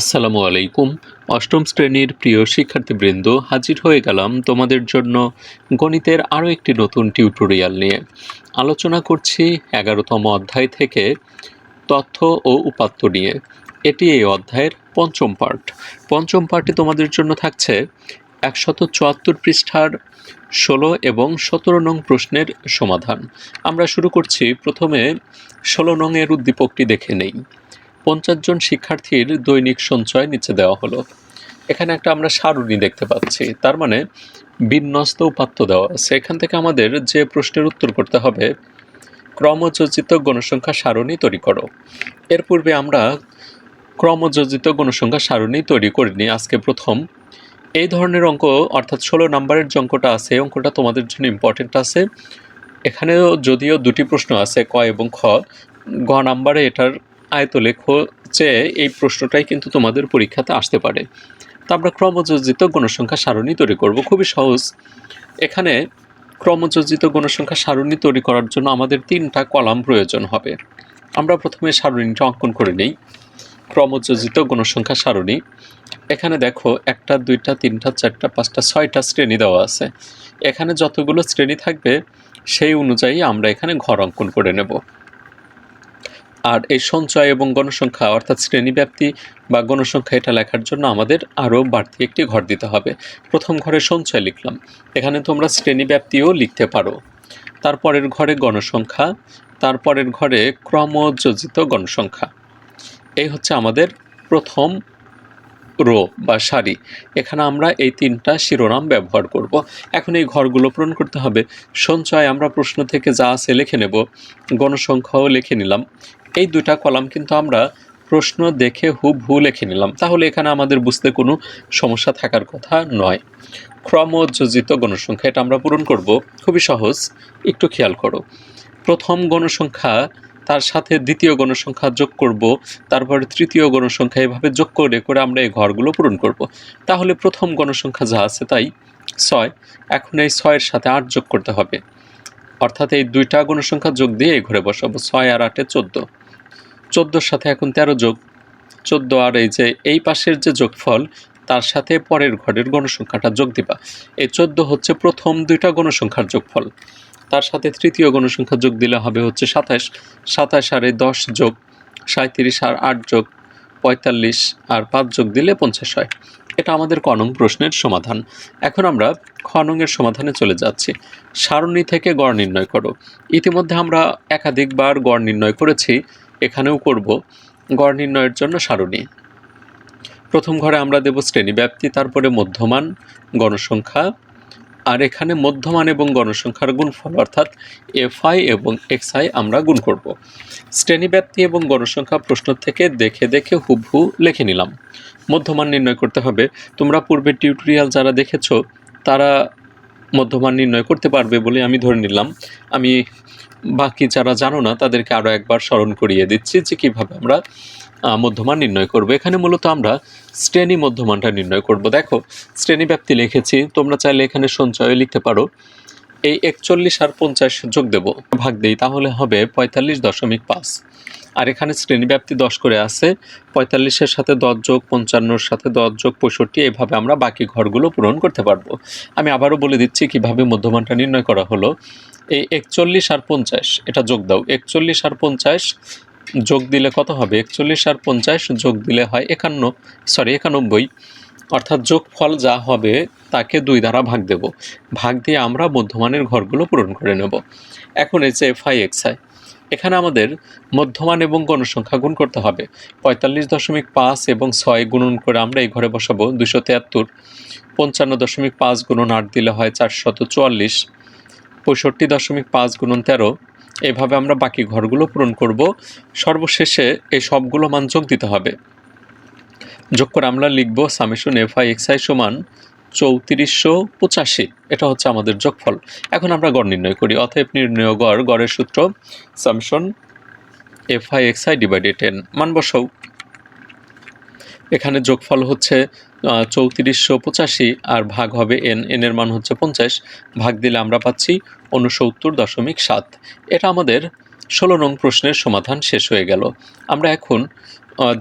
আসসালামু আলাইকুম। অষ্টম শ্রেণির প্রিয় শিক্ষার্থীবৃন্দ, হাজির হয়ে গেলাম তোমাদের জন্য গণিতের আরও একটি নতুন টিউটোরিয়াল নিয়ে। আলোচনা করছি এগারোতম অধ্যায় থেকে তথ্য ও উপাত্ত নিয়ে। এটি এই অধ্যায়ের পঞ্চম পার্ট পঞ্চম পার্টে তোমাদের জন্য থাকছে একশত চুয়াত্তর পৃষ্ঠার ষোলো এবং সতেরো নং প্রশ্নের সমাধান। আমরা শুরু করছি প্রথমে ষোলো নংয়ের উদ্দীপকটি দেখে নেই। পঞ্চাশ জন শিক্ষার্থীর দৈনিক সঞ্চয় নিচে দেওয়া হলো। এখানে একটা আমরা সারণী দেখতে পাচ্ছি। তার মানে বিন্যস্ত উপাত্ত দেওয়া। আছে এখান থেকে আমাদের যে প্রশ্নের উত্তর করতে হবে, ক্রমযোজিত গণসংখ্যা সারণী তৈরি করো। এর পূর্বে আমরা ক্রমযোজিত গণসংখ্যা সারণী তৈরি করিনি, আজকে প্রথম। এই ধরনের অঙ্ক, অর্থাৎ ষোলো নাম্বারের যে অঙ্কটা আছে, এই অঙ্কটা তোমাদের জন্য ইম্পর্টেন্ট আছে। এখানেও যদিও দুটি প্রশ্ন আছে, ক এবং খ, গ নাম্বারে এটার আয়তলেখ চেয়ে এই প্রশ্নটাই কিন্তু তোমাদের পরীক্ষাতে আসতে পারে। তো আমরা ক্রমযোজিত গণসংখ্যা সারণী তৈরি করব। খুবই সহজ। এখানে ক্রমযোজিত গণসংখ্যা সারণী তৈরি করার জন্য আমাদের তিনটা কলাম প্রয়োজন হবে। আমরা প্রথমে সারণীটা অঙ্কন করে নিই। ক্রমযোজিত গণসংখ্যা সারণী। এখানে দেখো, একটা, দুইটা, তিনটা, চারটা, পাঁচটা, ছয়টা শ্রেণি দেওয়া আছে। এখানে যতগুলো শ্রেণি থাকবে, সেই অনুযায়ী আমরা এখানে ঘর অঙ্কন করে নেব। আর এই সঞ্চয় এবং গণসংখ্যা অর্থাৎ শ্রেণীব্যাপ্তি বা গণসংখ্যা এটা লেখার জন্য আমাদের আরও বাড়তি একটি ঘর দিতে হবে। প্রথম ঘরে সঞ্চয় লিখলাম। এখানে তোমরা শ্রেণীব্যাপ্তিও লিখতে পারো। তারপরের ঘরে গণসংখ্যা, তারপরের ঘরে ক্রমযোজিত গণসংখ্যা। এই হচ্ছে আমাদের প্রথম রো বা সারি। এখানে আমরা এই তিনটা শিরোনাম ব্যবহার করব। এখন এই ঘরগুলো পূরণ করতে হবে। সঞ্চয় আমরা প্রশ্ন থেকে যা আছে লিখে নেব। গণসংখ্যাও লিখে নিলাম। এই দুটা কলাম কিন্তু আমরা প্রশ্ন দেখে হুবহু লিখে নিলাম। তাহলে এখানে আমাদের বুঝতে কোনো সমস্যা থাকার কথা নয়। ক্রমযোজিত গণসংখ্যা এটা আমরা পূরণ করব। খুবই সহজ, একটু খেয়াল করো। প্রথম গণসংখ্যা, তার সাথে দ্বিতীয় গণসংখ্যা যোগ করব, তারপরে তৃতীয় গণসংখ্যা এভাবে যোগ করে করে আমরা এই ঘরগুলো পূরণ করব। তাহলে প্রথম গণসংখ্যা যা আছে তাই, ছয়। এখন এই ছয়ের সাথে আট যোগ করতে হবে। অর্থাৎ এই দুইটা গণসংখ্যা যোগ দিয়ে এই ঘরে বসাবো, ছয় আর আটে চোদ্দ। চোদ্দোর সাথে এখন তেরো যোগ। চোদ্দ আর এই যে এই পাশের যে যোগফল, তার সাথে পরের ঘরের গণসংখ্যাটা যোগ দিবা। এই চোদ্দ হচ্ছে প্রথম দুইটা গণসংখ্যার যোগফল। তার সাথে তৃতীয় গণসংখ্যা যোগ দিলে হবে হচ্ছে সাতাশ। সাতাশ আর এই দশ যোগ সাঁত্রিশ আর আট যোগ, পঁয়তাল্লিশ আর পাঁচ যোগ দিলে পঞ্চাশ হয়। এটা আমাদের কনং প্রশ্নের সমাধান। এখন আমরা খনংয়ের সমাধানে চলে যাচ্ছি। সারণী থেকে গড় নির্ণয় করো। ইতিমধ্যে আমরা একাধিকবার গড় নির্ণয় করেছি। এখানেও করব। গড় নির্ণয়ের জন্য সারণী। প্রথম ঘরে আমরা দেব শ্রেণীব্যাপ্তি তারপরে মধ্যমান গণসংখ্যা, আর এখানে মধ্যমান এবং গণসংখ্যার গুণফল, অর্থাৎ এফআই এবং এক্সআই আমরা গুণ করব। শ্রেণীব্যাপ্তি এবং গণসংখ্যা প্রশ্ন থেকে দেখে দেখে হুবহু লিখে নিলাম। মধ্যমান নির্ণয় করতে হবে। তোমরা পূর্বে টিউটোরিয়াল যারা দেখেছ, তারা মধ্যমান নির্ণয় করতে পারবে বলে আমি ধরে নিলাম। আমি বাকি যারা জানো না, তাদেরকে আরও একবার স্মরণ করিয়ে দিচ্ছি যে কীভাবে আমরা মধ্যমান নির্ণয় করব। এখানে মূলত আমরা শ্রেণি মধ্যমানটা নির্ণয় করব। দেখো, শ্রেণি ব্যাপ্তি লিখেছি, তোমরা চাইলে এখানে সঞ্চয় লিখতে পারো। এই একচল্লিশ আর পঞ্চাশ যোগ দেব, ভাগ দেই, তাহলে হবে পঁয়তাল্লিশ দশমিক পাঁচ। আর এখানে শ্রেণীব্যাপ্তি দশ করে আছে, পঁয়তাল্লিশের সাথে দশ যোগ পঞ্চান্নর সাথে দশ যোগ পঁয়ষট্টি, এভাবে আমরা বাকি ঘরগুলো পূরণ করতে পারব। আমি আবারও বলে দিচ্ছি কীভাবে মধ্যমানটা নির্ণয় করা হলো। এই একচল্লিশ আর পঞ্চাশ, এটা যোগ দাও। একচল্লিশ আর পঞ্চাশ যোগ দিলে কত হবে? একচল্লিশ আর পঞ্চাশ যোগ দিলে হয় একান্ন সরি একানব্বই। অর্থাৎ যোগফল যা হবে তাকে দুই দ্বারা ভাগ দেব। ভাগ দিয়ে আমরা মধ্যমানের ঘরগুলো পূরণ করে নেব। এখন এই যে এফ আই এক্স আই এখানে আমাদের মধ্যমান এবং গণসংখ্যা গুণ করতে হবে। পঁয়তাল্লিশ দশমিক পাঁচ এবং ছয় গুণন করে আমরা এই ঘরে বসাবো দুশো তিয়াত্তর। পঞ্চান্ন দশমিক পাঁচ গুণন আট দিলে হয় চারশত চুয়াল্লিশ। পঁয়ষট্টি দশমিক পাঁচ গুণন তেরো, এভাবে আমরা বাকি ঘরগুলো পূরণ করব। সর্বশেষে এই সবগুলো মান যোগ দিতে হবে। যোগ করে আমরা লিখব summation F I X I সমান চৌত্রিশশো পঁচাশি। এটা হচ্ছে আমাদের যোগফল। এখন আমরা গড় নির্ণয় করি। অতএব নির্ণয় গড়, গড়ের সূত্র summation F I X I divided ten মান বসাও। এখানে যোগফল হচ্ছে চৌত্রিশশো পঁচাশি আর ভাগ হবে এন। এন এর মান হচ্ছে পঞ্চাশ। ভাগ দিলে আমরা পাচ্ছি উনসত্তর দশমিক সাত। এটা আমাদের ষোলো নং প্রশ্নের সমাধান শেষ হয়ে গেল। আমরা এখন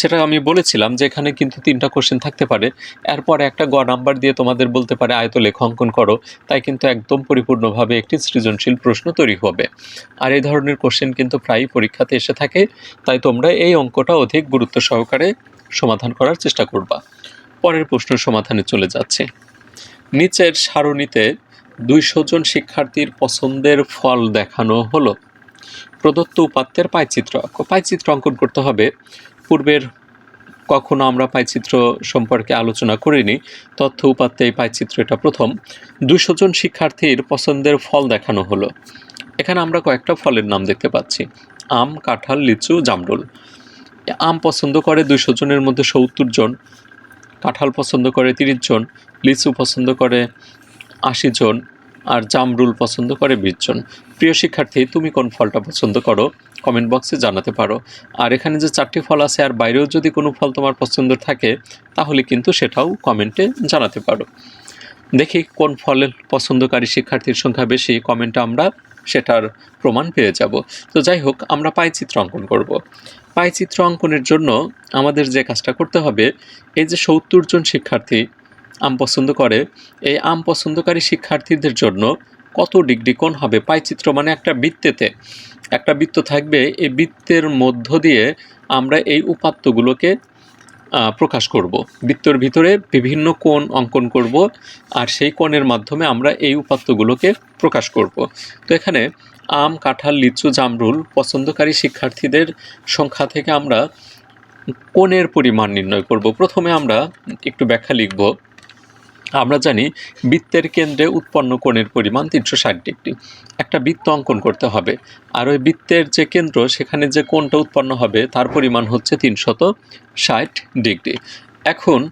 যেটা আমি বলেছিলাম যে এখানে কিন্তু তিনটা কোশ্চেন থাকতে পারে। এরপরে একটা গ নাম্বার দিয়ে তোমাদের বলতে পারে আয়ত লেখ অঙ্কন করো। তাই কিন্তু একদম পরিপূর্ণভাবে একটি সৃজনশীল প্রশ্ন তৈরি হবে। আর এই ধরনের কোশ্চেন কিন্তু প্রায়ই পরীক্ষাতে এসে থাকে। তাই তোমরা এই অঙ্কটা অধিক গুরুত্ব সহকারে সমাধান করার চেষ্টা করবা। পরের প্রশ্ন সমাধানে চলে যাচ্ছে। নিচের সারণীতে দুইশো জন শিক্ষার্থীর পছন্দের ফল দেখানো হলো। প্রদত্ত উপাত্তের পাইচিত্র পাইচিত্র অঙ্কন করতে হবে। পূর্বের কখনো আমরা পাইচিত্র সম্পর্কে আলোচনা করিনি। তথ্য উপাত্তে এই পাইচিত্র এটা প্রথম। দুশো জন শিক্ষার্থীর পছন্দের ফল দেখানো হলো। এখানে আমরা কয়েকটা ফলের নাম দেখতে পাচ্ছি। আম, কাঁঠাল, লিচু, জামরুল। আম পছন্দ করে দুইশো জনের মধ্যে সত্তর জন। কাঁঠাল পছন্দ করে তিরিশ জন, লিচু পছন্দ করে আশি জন, আর জামরুল পছন্দ করে বিশ জন। প্রিয় শিক্ষার্থী, তুমি কোন ফলটা পছন্দ করো? কমেন্ট বক্সে জানাতে পারো। আর এখানে যে চারটি ফল আছে, আর বাইরেও যদি কোনো ফল তোমার পছন্দ থাকে, তাহলে কিন্তু সেটাও কমেন্টে জানাতে পারো। দেখি কোন ফলের পছন্দকারী শিক্ষার্থীর সংখ্যা বেশি, কমেন্টে আমরা সেটার প্রমাণ পেয়ে যাব। তো যাই হোক, আমরা পাই চিত্র অঙ্কন করব। পাই চিত্র অঙ্কনের জন্য আমাদের যে কাজটা করতে হবে, এই যে সত্তর জন শিক্ষার্থী আম পছন্দ করে, এই আম পছন্দকারী শিক্ষার্থীদের জন্য কত ডিগ্রি কোণ হবে? পাইচিত্র মানে একটা বৃত্তেতে। একটা বৃত্ত থাকবে, এই বৃত্তের মধ্য দিয়ে আমরা এই উপাত্তগুলোকে প্রকাশ করব। বৃত্তর ভিতরে বিভিন্ন কোণ অঙ্কন করব আর সেই কোণের মাধ্যমে আমরা এই উপাত্তগুলোকে প্রকাশ করব। তো এখানে আম, কাঁঠাল, লিচু, জামরুল পছন্দকারী শিক্ষার্থীদের সংখ্যা থেকে আমরা কোণের পরিমাণ নির্ণয় করব। প্রথমে আমরা একটু ব্যাখ্যা লিখব। আমরা জানি বৃত্তের কেন্দ্রে উৎপন্ন কোণের পরিমাণ তিনশো ষাট ডিগ্রি। একটা বৃত্ত অঙ্কন করতে হবে। আর ওই বৃত্তের যে কেন্দ্র, সেখানে যে কোণটা উৎপন্ন হবে, তার পরিমাণ হচ্ছে তিনশত ষাট ডিগ্রি। এখন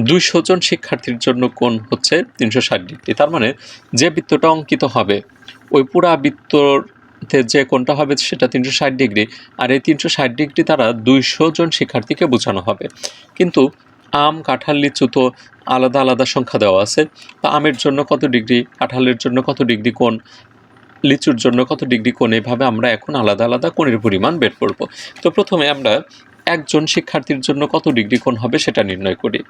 দুইশো জন শিক্ষার্থীর জন্য কোণ হচ্ছে তিনশো ষাট ডিগ্রি। তার মানে যে বৃত্তটা অঙ্কিত হবে, ওই পুরা বৃত্ততে যে কোণটা হবে, সেটা তিনশো ষাট ডিগ্রি। আর এই তিনশো ষাট ডিগ্রি দ্বারা দুইশো জন শিক্ষার্থীকে বোঝানো হবে। কিন্তু আম, কাঁঠাল, লিচু তো আলাদা আলাদা সংখ্যা দেওয়া আছে। তা আমের জন্য কত ডিগ্রি, কাঁঠালের জন্য কত ডিগ্রি কোন লিচুর জন্য কত ডিগ্রি কোণ এইভাবে আমরা এখন আলাদা আলাদা কোণের পরিমাণ বের করব। তো প্রথমে আমরা একজন শিক্ষার্থীর জন্য কত ডিগ্রি কোণ হবে সেটা নির্ণয় করি।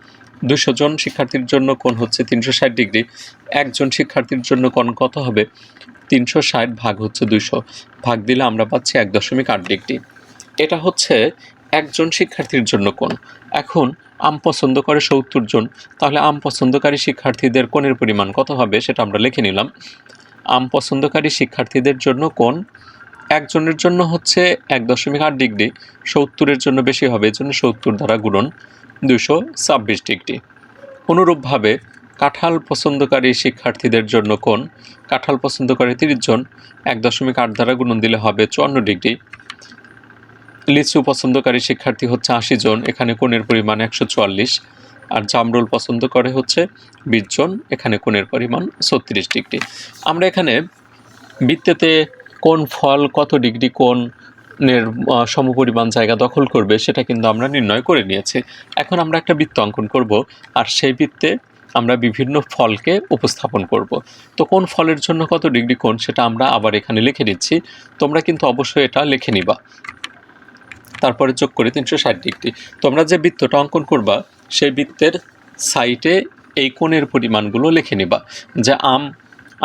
দুশো জন শিক্ষার্থীর জন্য কোণ হচ্ছে তিনশো ষাট ডিগ্রি। একজন শিক্ষার্থীর জন্য কোণ কত হবে? তিনশো ষাট ভাগ হচ্ছে দুশো। ভাগ দিলে আমরা পাচ্ছি এক দশমিক আট ডিগ্রি। এটা হচ্ছে একজন শিক্ষার্থীর জন্য কোণ। এখন আম পছন্দ করে সত্তর জন, তাহলে আম পছন্দকারী শিক্ষার্থীদের কোণের পরিমাণ কত হবে সেটা আমরা লিখে নিলাম। আম পছন্দকারী শিক্ষার্থীদের জন্য কোন একজনের জন্য হচ্ছে এক দশমিক আট ডিগ্রি, সত্তরের জন্য বেশি হবে, এজন্য সত্তর দ্বারা গুণন দুশো ছাব্বিশ ডিগ্রি। অনুরূপভাবে কাঁঠাল পছন্দকারী শিক্ষার্থীদের জন্য কোন কাঁঠাল পছন্দ করে তিরিশ জন, এক দশমিক আট দ্বারা গুণন দিলে হবে চুয়ান্ন ডিগ্রি। লিচু পছন্দকারী শিক্ষার্থী হচ্ছে আশি জন এখানে কোণের পরিমাণ একশো চুয়াল্লিশ। আর জামরুল পছন্দ করে হচ্ছে বিশ জন এখানে কোণের পরিমাণ ছত্রিশ ডিগ্রি। আমরা এখানে বৃত্তেতে কোন ফল কত ডিগ্রি কোণের আহ, সমপরিমাণ জায়গা দখল করবে সেটা কিন্তু আমরা নির্ণয় করে নিয়েছি। এখন আমরা একটা বৃত্ত অঙ্কন করব আর সেই বৃত্তে আমরা বিভিন্ন ফলকে উপস্থাপন করব। তো কোন ফলের জন্য কত ডিগ্রি কোণ সেটা আমরা আবার এখানে লিখে নিচ্ছি। তোমরা কিন্তু অবশ্যই এটা লিখে নিবা। তারপরে যোগ করে তিনশো ষাট ডিগ্রি। তোমরা যে বৃত্তটা অঙ্কন করবা, সেই বৃত্তের সাইটে এই কোণের পরিমাণগুলো লিখে নিবা। যে আম,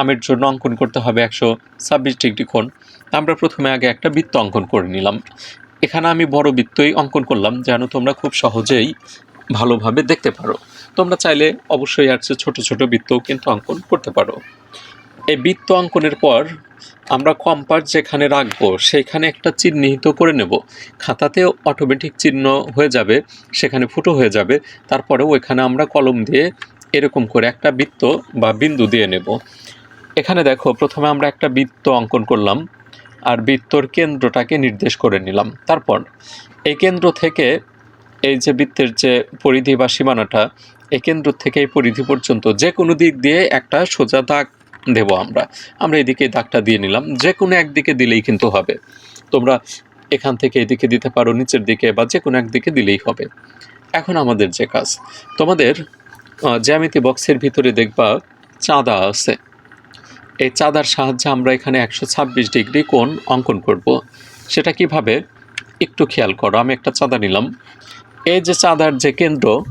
আমের জন্য অঙ্কন করতে হবে একশো ছাব্বিশ ডিগ্রি কোণ। আমরা প্রথমে আগে একটা বৃত্ত অঙ্কন করে নিলাম। এখানে আমি বড় বৃত্তই অঙ্কন করলাম, যেন তোমরা খুব সহজেই ভালোভাবে দেখতে পারো। তোমরা চাইলে অবশ্যই আর ছোট ছোট বৃত্তও কিন্তু অঙ্কন করতে পারো। এই বৃত্ত অঙ্কনের পর আমরা কম্পাস যেখানে রাখব, সেখানে একটা চিহ্নিত করে নেব। খাতাতে অটোমেটিক চিহ্ন হয়ে যাবে, সেখানে ফুটো হয়ে যাবে। তারপরে ওইখানে আমরা কলম দিয়ে এরকম করে একটা বৃত্ত বা বিন্দু দিয়ে নেব। এখানে দেখো, প্রথমে আমরা একটা বৃত্ত অঙ্কন করলাম আর বৃত্তর কেন্দ্রটাকে নির্দেশ করে নিলাম। তারপর এই কেন্দ্র থেকে এই যে বৃত্তের যে পরিধি বা সীমানাটা, এই কেন্দ্র থেকে এই পরিধি পর্যন্ত যে কোনো দিক দিয়ে একটা সোজা দাগ দেব আমরা। আমরা এদিকে দাগটা দিয়ে নিলাম। যে কোনো একদিকে দিলেই কিন্তু হবে। তোমরা এখান থেকে এদিকে দিতে পারো, নিচের দিকে, বা যে কোনো একদিকে দিলেই হবে। এখন আমাদের যে কাজ। তোমাদের জ্যামিতি বক্সের ভিতরে দেখবা চাঁদা আছে। এই চাঁদার সাহায্যে আমরা এখানে একশো ছাব্বিশ ডিগ্রি কোণ অঙ্কন করব। সেটা কীভাবে? একটু খেয়াল করো, আমি একটা চাঁদা নিলাম। এই যে চাঁদার যে কেন্দ্র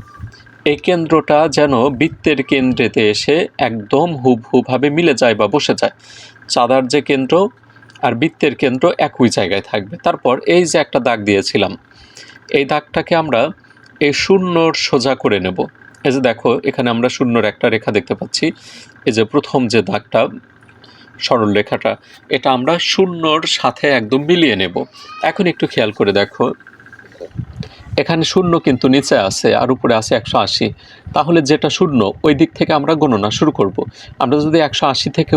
এই কেন্দ্রটা যেন বৃত্তের কেন্দ্রেতে এসে একদম হুবহুভাবে মিলে যায় বা বসে যায়। চাঁদার যে কেন্দ্র আর বৃত্তের কেন্দ্র একই জায়গায় থাকবে। তারপর এই যে একটা দাগ দিয়েছিলাম, এই দাগটাকে আমরা এই শূন্যর সোজা করে নেব। এই যে দেখো, এখানে আমরা শূন্যর একটা রেখা দেখতে পাচ্ছি। এই যে প্রথম যে দাগটা সরল রেখাটা এটা আমরা শূন্যর সাথে একদম মিলিয়ে নেব। এখন একটু খেয়াল করে দেখো এখানে শূন্য কিন্তু নিচে আছে আর উপরে আছে একশো আশি। তাহলে যেটা শূন্য, ওই দিক থেকে আমরা গণনা শুরু করব। আমরা যদি একশো আশি থেকে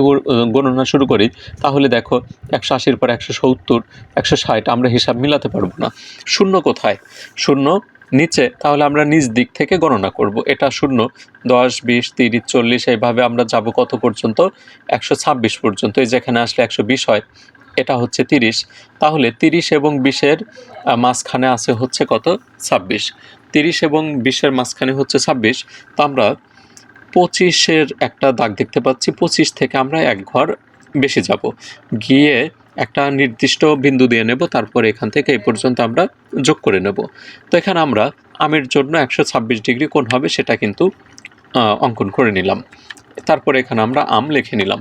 গণনা শুরু করি, তাহলে দেখো একশো আশির পর একশো সত্তর, একশো ষাট, আমরা হিসাব মিলাতে পারব না। শূন্য কোথায়? শূন্য নিচে, তাহলে আমরা নিজ দিক থেকে গণনা করব। এটা শূন্য, দশ, বিশ, তিরিশ, চল্লিশ, এইভাবে আমরা যাব কত পর্যন্ত? একশো ছাব্বিশ পর্যন্ত। এই যেখানে আসলে একশো বিশ হয় এটা হচ্ছে তিরিশ। তাহলে তিরিশ এবং বিশের মাঝখানে আছে হচ্ছে কত? ছাব্বিশ। তিরিশ এবং বিশের মাঝখানে হচ্ছে ছাব্বিশ। তো আমরা পঁচিশের একটা দাগ দেখতে পাচ্ছি। পঁচিশ থেকে আমরা এক ঘর বেশি যাব। গিয়ে একটা নির্দিষ্ট বিন্দু দিয়ে নেব, তারপর এখান থেকে এই পর্যন্ত আমরা যোগ করে নেব। তো এখানে আমরা আমের জন্য একশো ছাব্বিশ ডিগ্রি কোণ হবে, সেটা কিন্তু অঙ্কন করে নিলাম। তারপরে এখানে আমরা আম লিখে নিলাম।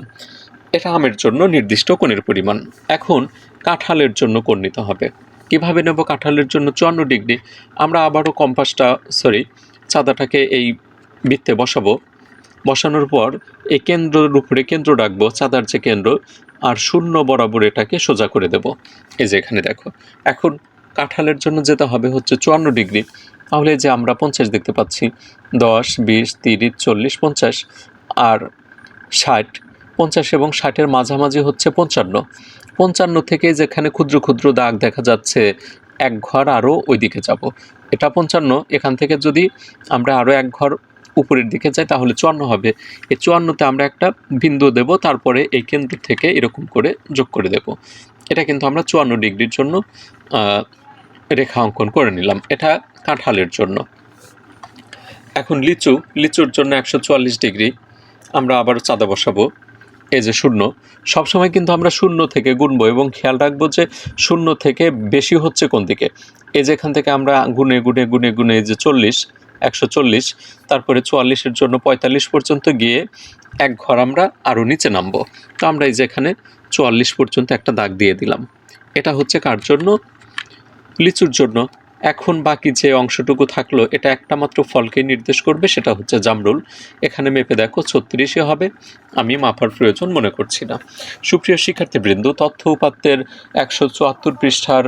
এটা আমের জন্য নির্দিষ্ট কোণের পরিমাণ। এখন কাঁঠালের জন্য কোণ নিতে হবে। কীভাবে নেব কাঁঠালের জন্য চুয়ান্ন ডিগ্রি? আমরা আবারও কম্পাসটা, সরি, চাঁদাটাকে এই বৃত্তে বসাবো। বসানোর পর এই কেন্দ্রের উপরে কেন্দ্র রাখব, চাঁদার যে কেন্দ্র, আর শূন্য বরাবর এটাকে সোজা করে দেব। এই যে এখানে দেখো। এখন কাঁঠালের জন্য যেতে হবে হচ্ছে চুয়ান্ন ডিগ্রি। তাহলে যে আমরা পঞ্চাশ দেখতে পাচ্ছি, দশ, বিশ, তিরিশ, চল্লিশ, পঞ্চাশ, আর ষাট পঞ্চাশ এবং ষাটের মাঝামাঝি হচ্ছে পঞ্চান্ন। পঞ্চান্ন থেকে যেখানে ক্ষুদ্র ক্ষুদ্র দাগ দেখা যাচ্ছে, এক ঘর আরও ওই দিকে যাব। এটা পঞ্চান্ন, এখান থেকে যদি আমরা আরও এক ঘর উপরের দিকে যাই, তাহলে চুয়ান্ন হবে। এই চুয়ান্নতে আমরা একটা বিন্দু দেব, তারপরে এই কেন্দ্র থেকে এরকম করে যোগ করে দেব। এটা কিন্তু আমরা চুয়ান্ন ডিগ্রির জন্য রেখা অঙ্কন করে নিলাম। এটা কাঁঠালের জন্য। এখন লিচু, লিচুর জন্য একশো চুয়াল্লিশ ডিগ্রি। আমরা আবারও চাঁদা বসাবো। এই যে শূন্য, সবসময় কিন্তু আমরা শূন্য থেকে গুনবো এবং খেয়াল রাখব যে শূন্য থেকে বেশি হচ্ছে কোন দিকে? এই যে এখান থেকে আমরা গুনে গুনে গুনে গুনে যে চল্লিশ, একশো চল্লিশ, তারপরে চুয়াল্লিশের জন্য পঁয়তাল্লিশ পর্যন্ত গিয়ে এক ঘর আমরা আরও নিচে নামবো। তো আমরা এই যে এখানে চুয়াল্লিশ পর্যন্ত একটা দাগ দিয়ে দিলাম। এটা হচ্ছে কার জন্য? লিচুর জন্য। এখন বাকি যে অংশটুকু থাকল, এটা একটা মাত্র ফলকে নির্দেশ করবে, সেটা হচ্ছে জামরুল। এখানে মেপে দেখো, ছত্রিশে হবে। আমি মাপার প্রয়োজন মনে করছি না। সুপ্রিয় শিক্ষার্থীবৃন্দ, তথ্য উপাত্তের একশো চুয়াত্তর পৃষ্ঠার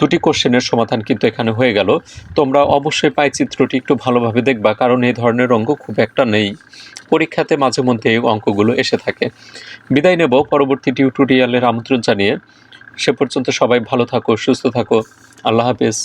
দুটি কোশ্চেনের সমাধান কিন্তু এখানে হয়ে গেল। তোমরা অবশ্যই পাই চিত্রটি একটু ভালোভাবে দেখবা, কারণ এই ধরনের অঙ্ক খুব একটা নেই। পরীক্ষাতে মাঝে মধ্যে এই অঙ্কগুলো এসে থাকে। বিদায় নেব পরবর্তী টিউটোরিয়ালের আমন্ত্রণ জানিয়ে। সে পর্যন্ত সবাই ভালো থাকো, সুস্থ থাকো। আল্লাহ হাফেজ।